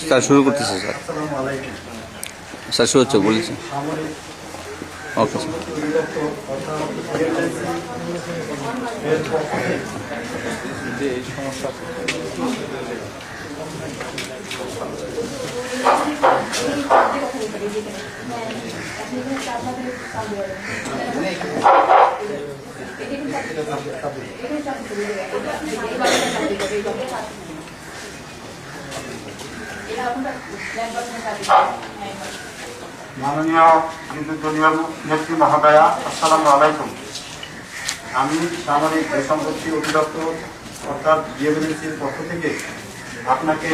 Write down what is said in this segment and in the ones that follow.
Sir শুরু করতেছে sir. Sir শুরু হচ্ছে বলেছে ওকে স্যার। মাননীয় বিদ্যুৎ দলীয় নেত্রী মহোদয়া, আসসালামু আলাইকুম। আমি সামরিক বেসম্পত্তি অধিদপ্তর অর্থাৎ বিএমএনসির পক্ষ থেকে আপনাকে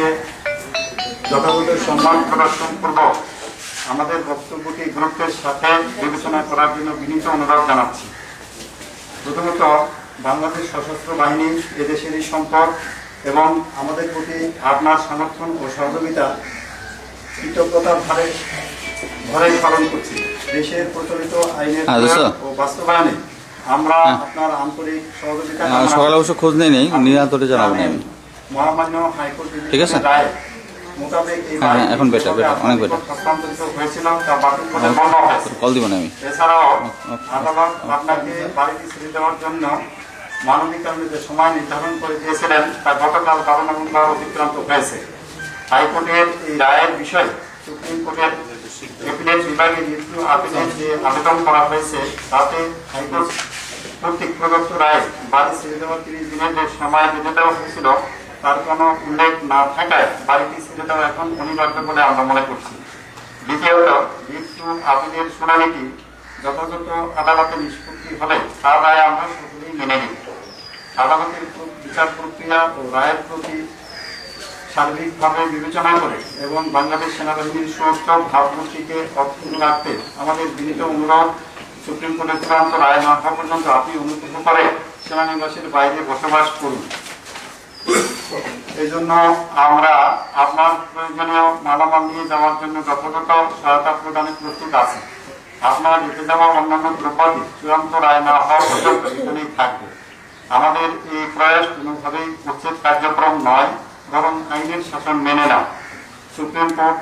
যথাযথ সম্মান প্রদর্শন করব আমাদের বক্তব্যটি গুরুত্বের সাথে বিবেচনা করার জন্য বিনীত অনুরোধ জানাচ্ছি। প্রথমত বাংলাদেশ সশস্ত্র বাহিনী এদেশেরই সম্পদ এবং আমাদের প্রতি আপনার সমর্থন ও সহযোগিতা কৃতজ্ঞতার ভারে ঘরে পালন করছি। দেশের প্রচলিত আইনের হ্যাঁ, ও বাস্তবায়নে আমরা হ্যাঁ। আপনার আন্তরিক সহযোগিতা আহ, সকালে অবশ্য খোঁজ নেই নিরান্তরে জানাব না জানেন, আমি মহামান্য হাইকোর্ট ঠিক আছে? রায় মোতাবেক এই হ্যাঁ, এখন better, better, অনেক better। হস্তান্তরিত হয়েছিল তা বাতিল কল দিব না আমি এছাড়াও আদালত আপনাকে বাড়িটি ছেড়ে দেওয়ার জন্য মানবিক যে সময় নির্ধারণ করে দিয়েছিলেন তা গতকাল বারো নভেম্বর অতিক্রান্ত হয়েছে হাইকোর্টের এই রায়ের বিষয়ে সুপ্রিম কোর্টের এপিলেট বিভাগে রিভিউ আপিলের যে আবেদন করা হয়েছে তাতে হাইকোর্ট কর্তৃক প্রদত্ত রায় বাড়ি ছেড়ে দেওয়ার তিরিশ দিনের যে সময় বেঁধে দেওয়া হয়েছিল তার কোনো উল্লেখ না থাকায় বাড়িটি ছেড়ে দেওয়া এখন অনিবার্য বলে আমরা মনে করছি। দ্বিতীয়ত রিভিউ আপিলের শুনানিটি যথাযথ আদালতে নিষ্পত্তি হলে তার রায় আমরা সকলেই মেনে নিই। আদালতের বিচার প্রক্রিয়া ও রায়ের প্রতি সার্বিকভাবে বিবেচনা করে এবং বাংলাদেশ সেনাবাহিনীর সুরক্ষা ভাবমূর্তিকে অক্ষুণ্ণ রাখতে আমাদের বিনীত অনুরোধ, সুপ্রিম কোর্টের চূড়ান্ত রায় না হওয়া পর্যন্ত আপনি অনুগ্রহ করে সেনানিবাসের বাইরে বসবাস করুন। এই জন্য আমরা আপনার প্রয়োজনীয় মালামাল নিয়ে যাওয়ার জন্য যথাযথ সহায়তা প্রদানের প্রস্তুত আছি। আপনার রেখে যাওয়া অন্যান্য দ্রব্যাদি চূড়ান্ত রায় না হওয়া পর্যন্ত থাকবে। আমাদের এই প্রয়াস কোনোভাবেই উচ্ছেদ কার্যক্রম নয়, বরং আইনের শাসন মেনে নাও। সুপ্রিম কোর্ট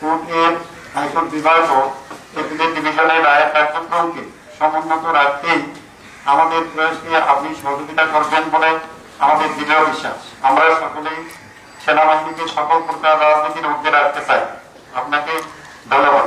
কোর্টের হাইকোর্ট বিভাগ ও এপিলেট ডিভিশনের রায়ের কার্যক্রমকে সমুন্নত রাখতেই আমাদের প্রয়াসকে আপনি সহযোগিতা করবেন বলে দৃঢ় বিশ্বাস। আমরা সকলেই সেনাবাহিনীকে সকল প্রকার রাজনীতির ঊর্ধ্বে রাখতে চাই। আপনাকে ধন্যবাদ।